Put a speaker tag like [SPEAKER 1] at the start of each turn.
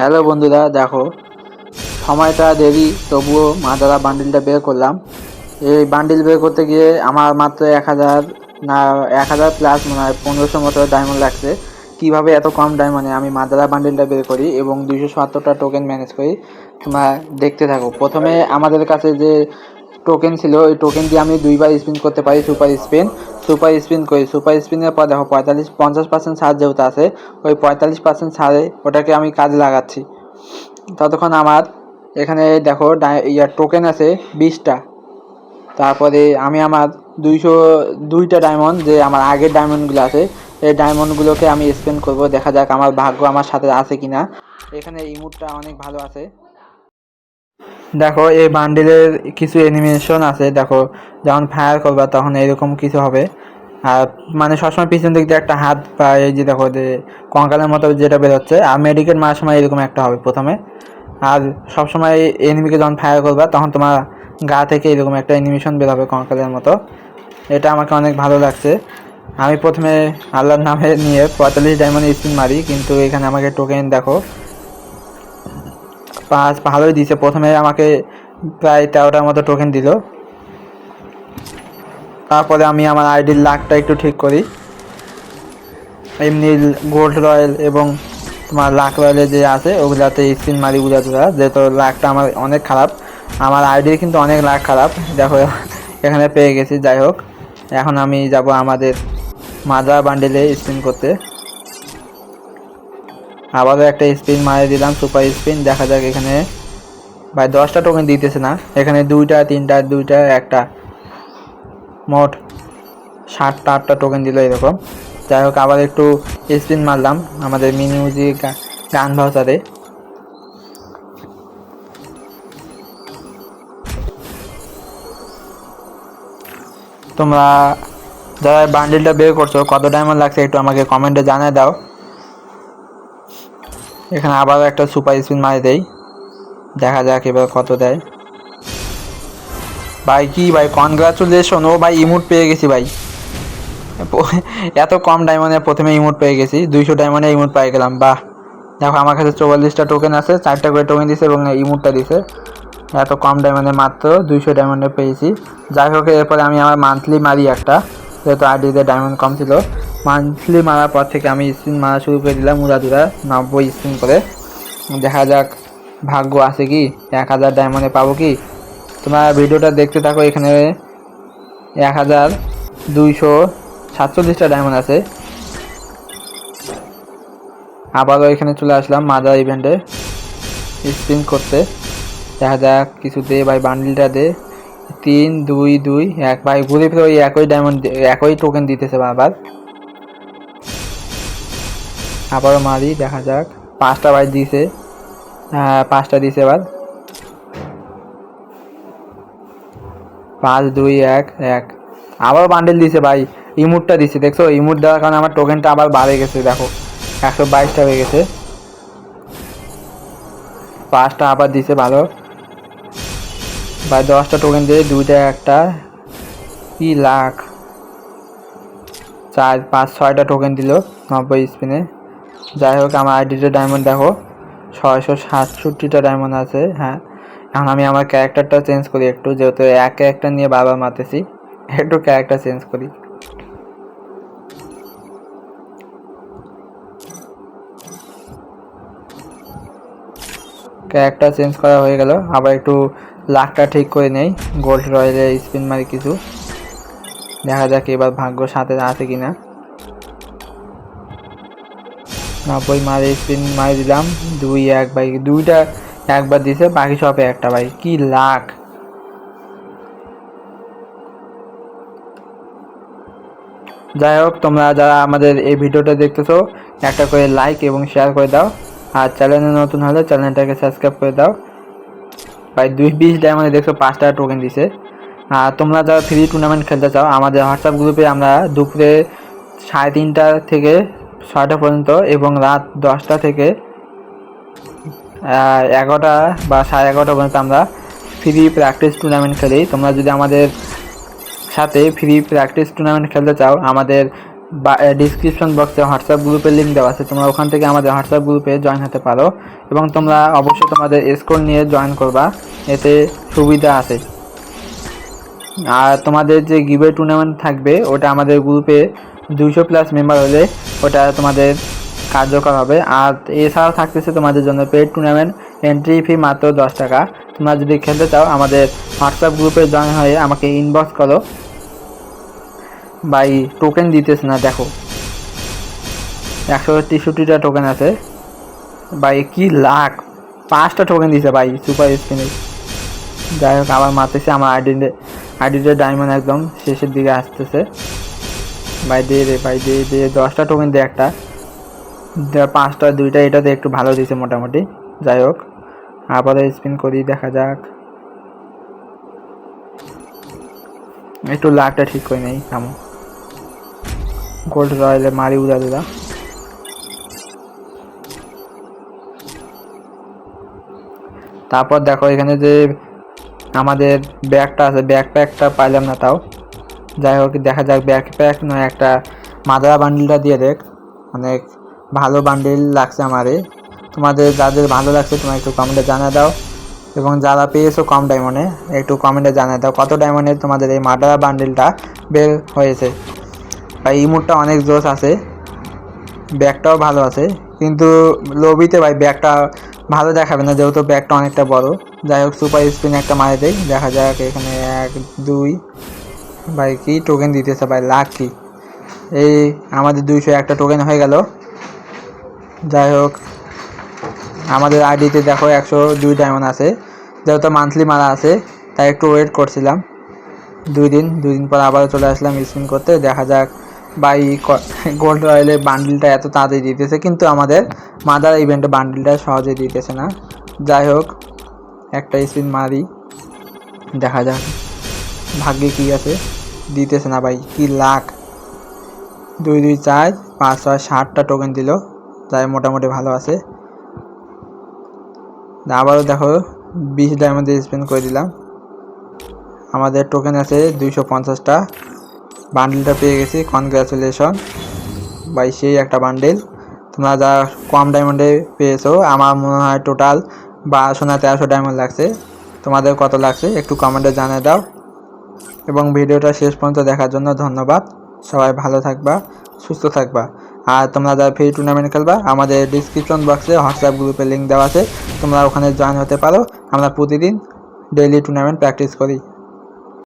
[SPEAKER 1] Hello বন্ধুরা, দেখো। সময়টা দেরি, তবুও মাদারা বান্ডিলটা বের করলাম। এই বান্ডিল বের করতে গিয়ে আমার মাত্র এক হাজার, না, এক হাজার প্লাস মনে হয়, পনেরোশো মতো ডায়মন্ড লাগছে। কীভাবে এত কম ডায়মন্ডে আমি মাদারা বান্ডিলটা বের করি এবং দুইশো সত্তরটা টোকেন ম্যানেজ করি, তোমরা দেখতে থাকো। প্রথমে আমাদের কাছে যে টোকেন ছিল, ওই টোকেন দিয়ে আমি দুইবার স্পিন করতে পারি সুপার স্পিন সুপার স্পিন করি সুপার স্পিনের পর দেখো পঁয়তাল্লিশ, পঞ্চাশ পার্সেন্ট ছাড় যেহেতু আছে, ওই পঁয়তাল্লিশ পার্সেন্ট ছাড়ে ওটাকে আমি কাজে লাগাচ্ছি। ততক্ষণ আমার এখানে দেখো ইয়ার টোকেন আছে বিশটা। তারপরে আমি আমার দুইশো, দুইটা ডায়মন্ড যে আমার আগের ডায়মন্ডগুলো আছে, এই ডায়মন্ডগুলোকে আমি স্পেন্ড করব, দেখা যাক আমার ভাগ্য আমার সাথে আছে কিনা। এখানে ইমুটটা অনেক ভালো আছে। দেখো, এই বান্ডিলের কিছু অ্যানিমেশন আছে, দেখো, যখন ফায়ার করবা তখন এরকম কিছু হবে। আর মানে সবসময় পিছন দিক দিয়ে একটা হাত বা এই যে দেখো, যে কঙ্কালের মতো যেটা বেরোচ্ছে, আর মেডিকেল মারার সময় এরকম একটা হবে প্রথমে। আর সবসময় এনিমিকে যখন ফায়ার করবা, তখন তোমার গা থেকে এরকম একটা অ্যানিমেশন বের হবে কঙ্কালের মতো। এটা আমাকে অনেক ভালো লাগছে। আমি প্রথমে আল্লাহর নামে নিয়ে পঁয়তাল্লিশ ডায়মন্ড স্পিন মারি, কিন্তু এখানে আমাকে টোকেন দেখো। পাঁচ ভালোই দিছে। প্রথমে আমাকে প্রায় তেরোটার মতো টোকেন দিল। তারপরে আমি আমার আইডির লাকটা একটু ঠিক করি। এমনি গোল্ড রয়্যাল এবং তোমার লাক রয়্যালে যে আছে, ওগুলাতে স্পিন মারি তোরা যেহেতু লাকটা আমার অনেক খারাপ। আমার আইডির কিন্তু অনেক লাক খারাপ। দেখো, এখানে পেয়ে গেছি, যাই হোক। এখন আমি যাব আমাদের মাজা বান্ডেলে স্পিন করতে। আবারও একটা স্পিন মারে দিলাম সুপার স্পিন দেখা যাক এখানে ভাই দশটা টোকেন দিতেছে না। এখানে দুইটা, তিনটা, দুইটা, একটা। মোট ষাটটা আটটা টোকেন দিল এরকম। যাই হোক, আবার একটু স্পিন মারলাম আমাদের মিনি মিউজিক গান ভাষাতে তোমরা যারা বান্ডিলটা বের করছ, কত ডায়মন্ড লাগছে একটু আমাকে কমেন্টে জানিয়ে দাও। এখানে আবারও একটা সুপার স্পিন মারি দেই। দেখা যাক এবার কত দেয়। ভাই, কি ভাই কনগ্রাচুলেশন ও ভাই ইমোট পেয়ে গেছি ভাই। এত কম ডায়মন্ডে প্রথমে ইমোট পেয়ে গেছি। দুইশো ডায়মন্ডে ইমোট পেয়ে গেলাম। বাহ। দেখো, আমার কাছে চৌয়াল্লিশটা টোকেন আছে, চারটা করে টোকেন দিছে এবং ইমোটটা দিছে। এত কম ডায়মন্ডে মাত্র দুইশো ডায়মন্ডে পেয়েছি। যাই হোক, এরপরে আমি আমার মান্থলি মারি একটা। যেহেতু আর আইডিতে ডায়মন্ড কম ছিল। মান্থলি মারার পর থেকে আমি স্পিন মারা শুরু করে দিলাম উড়াদুরা নব্বই স্পিন করে। দেখা যাক, ভাগ্য আছে কি? এক হাজার ডায়মন্ডে পাবো কি? তোমরা ভিডিওটা দেখতে থাকো, এখানে এক হাজার দুইশো সাতচল্লিশটা ডায়মন্ড আছে। আবারও এখানে চলে আসলাম মাদার ইভেন্টে স্পিন করতে। দেখা যাক কিছু দে ভাই বান্ডিলটা দে। তিন, দুই দুই, এক, ভাই, ঘুরে ফিরে ওই একই ডায়মন্ড একই টোকেন দিতেছে বারবার। আবারও মারি, দেখা যাক। পাঁচটা ভাই দিছে। হ্যাঁ পাঁচটা দিছে এবার পাঁচ, দুই, এক এক। আবার বান্ডেল দিছে ভাই। ইমুটটা দিছে, দেখছ? ইমুট দেওয়ার কারণে আমার টোকেনটা আবার বাড়ে গেছে, দেখো। একশো বাইশটা হয়ে গেছে। পাঁচটা আবার দিছে, ভালো। ভাই, দশটা টোকেন দিয়ে দুইটা, একটা। কি লাখ? চার, পাঁচ, ছয়টা টোকেন দিল নব্বই স্পিনে যাই হোক, আমার আইডিতে ডায়মন্ড দেখো। ছয়শো সাতষট্টিটা ডায়মন্ড আছে হ্যাঁ। এখন আমি আমার ক্যারেক্টারটা চেঞ্জ করি একটু, যেহেতু এক একটা নিয়ে বারবার মারতেছি, একটু ক্যারেক্টার চেঞ্জ করি। ক্যারেক্টার চেঞ্জ করা হয়ে গেল। আবার একটু লাকটা ঠিক করে নেই গোল্ড রয়েলে স্পিন মারি কিছু। দেখা যাক এবার ভাগ্য সাথে আছে কিনা। নব্বই মারে স্পিন মারি দিলাম, দুই এক ভাই দুইটা একবার দিছে, বাকি সব একটা ভাই কি লাখ। যাই হোক, তোমরা যারা আমাদের এই ভিডিওটা দেখতেছো, একটা করে লাইক এবং শেয়ার করে দাও। আর চ্যানেলে নতুন হলে চ্যানেলটাকে সাবস্ক্রাইব করে দাও। ভাই দুই বিশ ডায়মন্ডে দেখছ, পাঁচটা টোকেন দিছে। আর তোমরা যারা ফ্রি টুর্নামেন্ট খেলতে চাও, আমাদের হোয়াটসঅ্যাপ গ্রুপে আমরা দুপুরে সাড়ে তিনটা থেকে ছয়টা পর্যন্ত এবং রাত দশটা থেকে এগারোটা বা সাড়ে এগারোটা পর্যন্ত আমরা ফ্রি প্র্যাকটিস টুর্নামেন্ট খেলি। তোমরা যদি আমাদের সাথে ফ্রি প্র্যাকটিস টুর্নামেন্ট খেলতে চাও, আমাদের ডিসক্রিপশন বক্সে হোয়াটসঅ্যাপ গ্রুপের লিঙ্ক দেওয়া আছে। তোমরা ওখান থেকে আমাদের হোয়াটসঅ্যাপ গ্রুপে জয়েন হতে পারো এবং তোমরা অবশ্যই তোমাদের স্কোর নিয়ে জয়েন করবা। এতে সুবিধা আছে। আর তোমাদের যে গিভে টুর্নামেন্ট থাকবে, ওটা আমাদের গ্রুপে দুইশো প্লাস মেম্বার হলে ওটা তোমাদের কার্যকর হবে। আর এছাড়াও থাকতেছে তোমাদের জন্য পেড টুর্নামেন্ট এন্ট্রি ফি মাত্র দশ টাকা। তোমরা যদি খেলতে চাও, আমাদের হোয়াটসঅ্যাপ গ্রুপে জয়েন হয়ে আমাকে ইনবক্স করো। বাই টোকেন দিতেছে না, দেখো। একশো তেষট্টিটা টোকেন আছে। ভাই কি লাখ পাঁচটা টোকেন দিছে ভাই সুপার স্পিনে যাই হোক, আবার মারতেছে, আমার আইডিতে আইডিতে ডায়মন্ড একদম শেষের দিকে আসতেছে। ভাই দিয়ে রে ভাই দিয়ে দিয়ে দশটা টোকেন দে একটা। পাঁচটা, দুইটা, এটাতে একটু ভালো দিছে মোটামুটি। যাই হোক আবারও স্পিন করি, দেখা যাক। একটু লাকটা ঠিক করে নেই, থামো। গোল্ড রয়েলে মারি উড়া দিলা তারপর দেখো, এখানে যে আমাদের ব্যাগটা আছে ব্যাকপ্যাকটা পাইলাম না তাও। যাই হোক, দেখা যাক ব্যাকপ্যাক নয়, একটা মাদারা বান্ডিলটা দিয়ে দেখ। অনেক ভালো বান্ডিল লাগছে আমারে। তোমাদের যাদের ভালো লাগছে, তোমরা একটু কমেন্টে জানিয়ে দাও। এবং যারা পেয়েছ কম ডায়মন্ডে একটু কমেন্টে জানিয়ে দাও কত ডায়মন্ডে তোমাদের এই মাদারা বান্ডিলটা বের হয়েছে। ভাই ইমোটটা অনেক জোশ আছে। ব্যাগটাও ভালো আছে। কিন্তু লবিতে ভাই, ব্যাগটা ভালো দেখাবে না, যেহেতু ব্যাগটা অনেকটা বড়। যাই হোক সুপার স্পিন একটা মারে দেই। দেখা যাক, এখানে এক, দুই ভাই, কি টোকেন দিতেছে ভাই? লাকি এই আমাদের দুইশো একটা টোকেন হয়ে গেল। যাই হোক, আমাদের আইডিতে দেখো একশো দুই ডায়মন্ড আছে। যেহেতু মান্থলি মারা আছে, তাই একটু ওয়েট করছিলাম। দুই দিন দুই দিন পর আবার চলে আসলাম স্পিন করতে। দেখা যাক বাই গোল্ড রয়েলের বান্ডিলটা এত তাড়াতাড়ি দিতেছে, কিন্তু আমাদের মাদার ইভেন্টে বান্ডিলটা সহজে দিতেছে না। যাই হোক, একটা স্পিন মারি। দেখা যাক। ভাগ্যে কি আছে? দিতেছে না ভাই, কি লাখ? দুই দুই চার, পাঁচ ছয় ষাটটা টোকেন দিল, যাই মোটামুটি ভালো আছে। আবারও দেখো, বিশ ডায়মন্ডে স্পেন্ড করে দিলাম। আমাদের টোকেন আছে দুইশো পঞ্চাশটা। বান্ডেলটা পেয়ে গেছি কনগ্রাচুলেশন বাই সেই একটা বান্ডেল তোমরা যা কম ডায়মন্ডে পেয়েছ, আমার মনে হয় টোটাল বারোশো না তেরোশো ডায়মন্ড লাগছে। তোমাদের কত লাগছে, একটু কমেন্টে জানিয়ে দাও। এবং ভিডিওটা শেষ পর্যন্ত দেখার জন্য ধন্যবাদ। সবাই ভালো থাকবা, সুস্থ থাকবা। আর তোমরা যারা ফ্রি টুর্নামেন্ট খেলবা, আমাদের ডিসক্রিপশন বক্সে হোয়াটসঅ্যাপ গ্রুপের লিঙ্ক দেওয়া আছে। তোমরা ওখানে জয়েন হতে পারো। আমরা প্রতিদিন ডেইলি টুর্নামেন্ট প্র্যাকটিস করি।